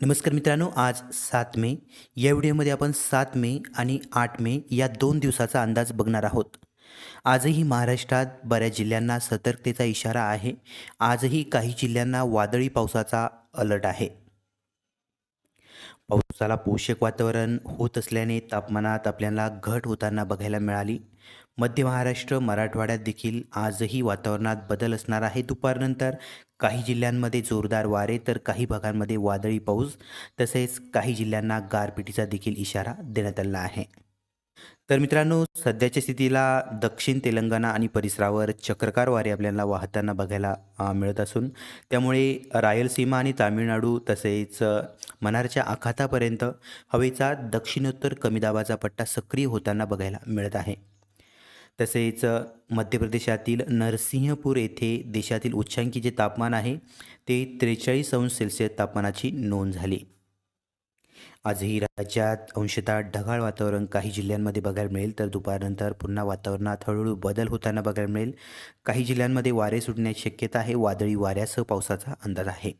नमस्कार मित्रांनो आज सात मे. या व्हिडिओमध्ये आपण सात मे आणि आठ मे या दोन दिवसाचा अंदाज बघणार आहोत. आजही महाराष्ट्रात बऱ्याच जिल्ह्यांना सतर्कतेचा इशारा आहे. आजही काही जिल्ह्यांना वादळी पावसाचा अलर्ट आहे. पावसाला पोषक वातावरण होत असल्याने तापमानात आपल्याला घट होताना बघायला मिळाली. मध्य महाराष्ट्र मराठवाड्यात देखील आजही वातावरणात बदल असणार आहे. दुपारनंतर काही जिल्ह्यांमध्ये जोरदार वारे तर काही भागांमध्ये वादळी पाऊस तसेच काही जिल्ह्यांना गारपिटीचा देखील इशारा देण्यात आला आहे. तर मित्रांनो सध्याच्या स्थितीला दक्षिण तेलंगणा आणि परिसरावर चक्रकार वारे आपल्याला वाहताना बघायला मिळत असून त्यामुळे रायलसीमा आणि तामिळनाडू तसेच मनारच्या आखातापर्यंत हवेचा दक्षिणोत्तर कमी दाबाचा पट्टा सक्रिय होताना बघायला मिळत आहे. तसेच मध्य प्रदेशातील नरसिंहपूर येथे देशातील उच्चांकी जे तापमान आहे. ते त्रेचाळीस अंश सेल्सिअस तापमानाची नोंद झाली. आजही राज्यात अंशतः ढगाळ वातावरण काही जिल्ह्यांमध्ये बघायला मिळेल तर दुपारनंतर पुन्हा वातावरणात हळूहळू बदल होताना बघायला मिळेल. काही जिल्ह्यांमध्ये वारे सुटण्याची शक्यता आहे. वादळी वाऱ्यासह पावसाचा अंदाज आहे.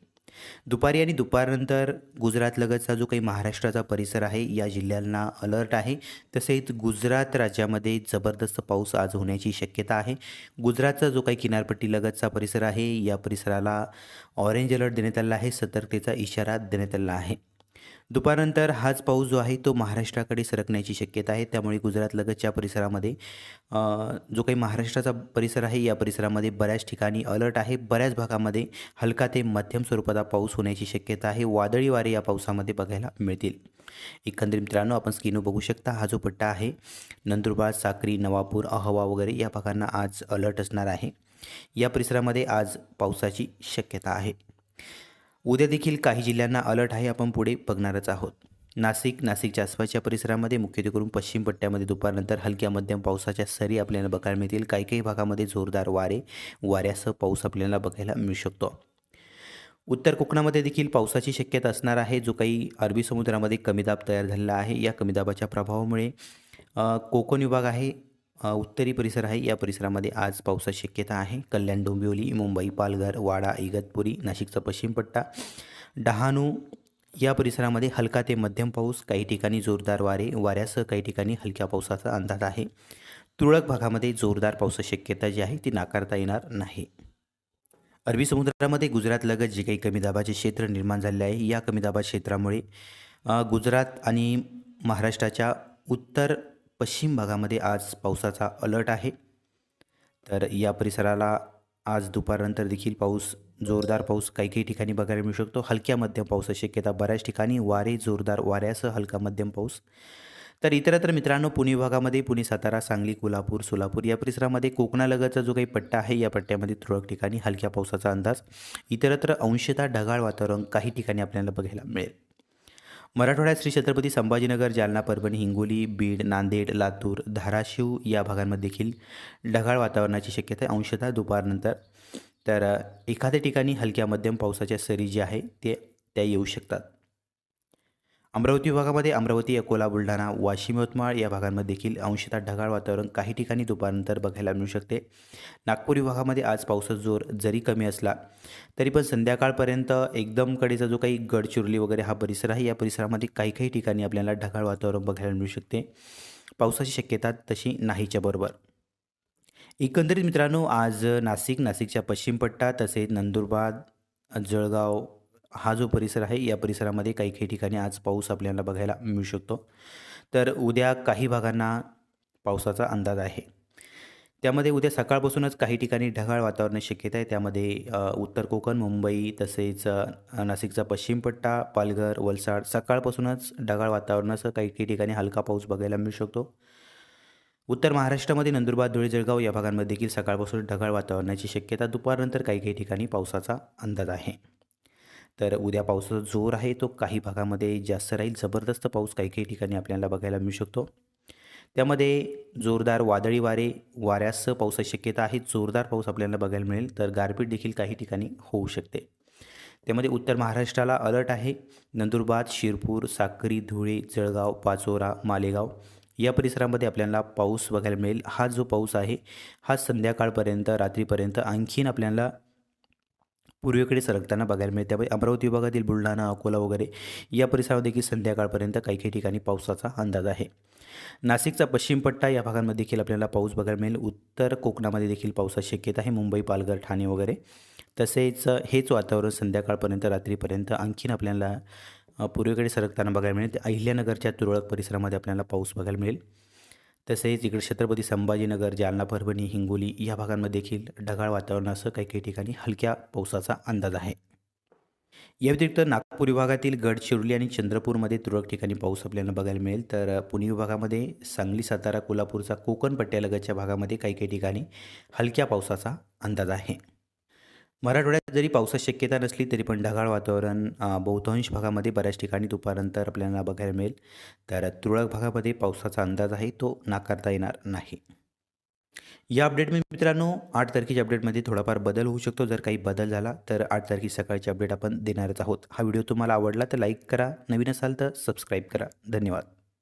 दुपारी आणि दुपारनंतर गुजरातलगतचा जो काही महाराष्ट्राचा परिसर आहे या जिल्ह्यांना अलर्ट आहे. तसेच गुजरात राज्यामध्ये जबरदस्त पाऊस आज होण्याची शक्यता आहे. गुजरातचा जो काही किनारपट्टीलगतचा परिसर आहे या परिसराला ऑरेंज अलर्ट देण्यात आला आहे. सतर्कतेचा इशारा देण्यात आला आहे. दुपारनंतर हाच पाऊस जो आहे तो महाराष्ट्राकडे सरकण्याची शक्यता आहे. त्यामुळे गुजरातलगतच्या परिसरामध्ये जो काही महाराष्ट्राचा परिसर आहे या परिसरामध्ये बऱ्याच ठिकाणी अलर्ट आहे. बऱ्याच भागामध्ये हलका ते मध्यम स्वरूपाचा पाऊस होण्याची शक्यता आहे. वादळी वारे या पावसामध्ये बघायला मिळतील. एकंदरीत मित्रांनो आपण स्क्रीनवर बघू शकता हा जो पट्टा आहे नंदुरबार साक्री नवापूर अहवा वगैरे या भागांना आज अलर्ट असणार आहे. या परिसरामध्ये आज पावसाची शक्यता आहे. उद्या देखील काही जिल्ह्यांना अलर्ट आहे. आपण पुढे बघणारच आहोत. नाशिक नाशिकच्या आसपासच्या परिसरामध्ये मुख्यत्वे करून पश्चिम पट्ट्यामध्ये दुपारनंतर हलक्या मध्यम पावसाच्या सरी आपल्याला बघायला मिळतील. काही काही भागामध्ये जोरदार वारे वाऱ्यासह पाऊस आपल्याला बघायला मिळू शकतो. उत्तर कोकणामध्ये देखील पावसाची शक्यता असणार आहे. जो काही अरबी समुद्रामध्ये कमी दाब तयार झालेला आहे. या कमी दाबाच्या प्रभावामुळे कोकण विभाग आहे. उत्तरी परिसर आहे. या परिसरामध्ये आज पावसाची शक्यता आहे. कल्याण डोंबिवली मुंबई पालघर वाडा इगतपुरी नाशिकचा पश्चिम पट्टा डहाणू या परिसरामध्ये हलका ते मध्यम पाऊस काही ठिकाणी जोरदार वारे वाऱ्यासह काही ठिकाणी हलक्या पावसाचा अंदाज आहे. तुरळक भागामध्ये जोरदार पावसाची शक्यता जी आहे ती नाकारता येणार नाही. अरबी समुद्रामध्ये गुजरातलगत जे काही कमी दाबाचे क्षेत्र निर्माण झाले आहे या कमी दाबा क्षेत्रामुळे गुजरात आणि महाराष्ट्राच्या उत्तर पश्चिम भागामध्ये आज पावसाचा अलर्ट आहे. तर या परिसराला आज दुपारनंतर देखील पाऊस जोरदार पाऊस काही काही ठिकाणी बघायला मिळू शकतो. हलक्या मध्यम पावसाची शक्यता बऱ्याच ठिकाणी वारे जोरदार वाऱ्यासह हलका मध्यम पाऊस. तर इतरत्र मित्रांनो पुणे विभागामध्ये पुणे सातारा सांगली कोल्हापूर सोलापूर या परिसरामध्ये कोकणालगतचा जो काही पट्टा आहे या पट्ट्यामध्ये तुरळक ठिकाणी हलक्या पावसाचा अंदाज. इतरत्र अंशतः ढगाळ वातावरण काही ठिकाणी आपल्याला बघायला मिळेल. मराठवाड्यात श्री छत्रपती संभाजीनगर जालना परभणी हिंगोली बीड नांदेड लातूर धाराशिव या भागांमध्ये देखील ढगाळ वातावरणाची शक्यता आहे. अंशतः दुपारनंतर तर एखाद्या ठिकाणी हलक्या मध्यम पावसाच्या सरी जे आहे ते त्या येऊ शकतात. अमरावती विभागामध्ये अमरावती अकोला बुलढाणा वाशिम यवतमाळ या भागांमध्ये देखील अंशतः ढगाळ वातावरण काही ठिकाणी दुपारनंतर बघायला मिळू शकते. नागपूर विभागामध्ये आज पावसाचा जोर जरी कमी असला तरी पण संध्याकाळपर्यंत एकदम कडेचा जो काही गडचिरोली वगैरे हा परिसर आहे या परिसरामध्ये काही काही ठिकाणी आपल्याला ढगाळ वातावरण बघायला मिळू शकते. पावसाची शक्यता तशी नाहीच्या बरोबर. एकंदरीत मित्रांनो आज नाशिक नाशिकच्या पश्चिम पट्टा तसेच नंदुरबार जळगाव हा जो परिसर आहे या परिसरामध्ये काही काही ठिकाणी आज पाऊस आपल्याला बघायला मिळू शकतो. तर उद्या काही भागांना पावसाचा अंदाज आहे. त्यामध्ये उद्या सकाळपासूनच काही ठिकाणी ढगाळ वातावरण शक्यता आहे. त्यामध्ये उत्तर कोकण मुंबई तसेच नाशिकचा पश्चिम पट्टा पालघर वलसाड सकाळपासूनच ढगाळ वातावरणासह काही काही ठिकाणी हलका पाऊस बघायला मिळू शकतो. उत्तर महाराष्ट्रामध्ये नंदुरबार धुळे जळगाव या भागांमध्ये देखील सकाळपासून ढगाळ वातावरणाची शक्यता. दुपारनंतर काही काही ठिकाणी पावसाचा अंदाज आहे. तर उद्या पावसाचा जोर आहे तो काही भागामध्ये जास्त राहील. जबरदस्त पाऊस काही काही ठिकाणी आपल्याला बघायला मिळू शकतो. त्यामध्ये जोरदार वादळी वारे वाऱ्यासह पावसाची शक्यता आहे. जोरदार पाऊस आपल्याला बघायला मिळेल तर गारपीट देखील काही ठिकाणी होऊ शकते. त्यामध्ये उत्तर महाराष्ट्राला अलर्ट आहे. नंदुरबार शिरपूर साक्री धुळे जळगाव पाचोरा मालेगाव या परिसरामध्ये आपल्याला पाऊस बघायला मिळेल. हा जो पाऊस आहे हा संध्याकाळपर्यंत रात्रीपर्यंत आणखीन आपल्याला पूर्वेकडे सरकताना बघायला मिळते. त्यामुळे अमरावती विभागातील बुलढाणा अकोला वगैरे या परिसरात देखील संध्याकाळपर्यंत काही काही ठिकाणी पावसाचा अंदाज आहे. नाशिकचा पश्चिम पट्टा या भागांमध्ये देखील आपल्याला पाऊस बघायला मिळेल. उत्तर कोकणामध्ये देखील पावसाची शक्यता आहे. मुंबई पालघर ठाणे वगैरे. तसेच हेच वातावरण संध्याकाळपर्यंत रात्रीपर्यंत आणखीन आपल्याला पूर्वेकडे सरकताना बघायला मिळेल. ते अहिल्यानगरच्या तुरळक परिसरामध्ये आपल्याला पाऊस बघायला मिळेल. तसेच इकडे छत्रपती संभाजीनगर जालना परभणी हिंगोली या भागांमध्ये देखील ढगाळ वातावरणासह काही काही ठिकाणी हलक्या पावसाचा अंदाज आहे. या व्यतिरिक्त नागपूर विभागातील गडचिरोली आणि चंद्रपूरमध्ये तुरळक ठिकाणी पाऊस आपल्याला बघायला मिळेल. तर पुणे विभागामध्ये सांगली सातारा कोल्हापूरचा कोकण पट्ट्यालगतच्या भागामध्ये काही काही ठिकाणी हलक्या पावसाचा अंदाज आहे. मराठवाड्यात जरी पावसाची शक्यता नसली तरी पण ढगाळ वातावरण बहुतांश भागामध्ये बऱ्याच ठिकाणी दुपारनंतर आपल्याला बघायला मिळेल. तर तुरळक भागामध्ये पावसाचा अंदाज आहे तो नाकारता येणार नाही. या अपडेटमध्ये मित्रांनो आठ तारखेच्या अपडेटमध्ये थोडाफार बदल होऊ शकतो. जर काही बदल झाला तर आठ तारखे सकाळची अपडेट आपण देणारच आहोत. हा व्हिडिओ तुम्हाला आवडला तर लाईक करा. नवीन असाल तर सबस्क्राईब करा. धन्यवाद.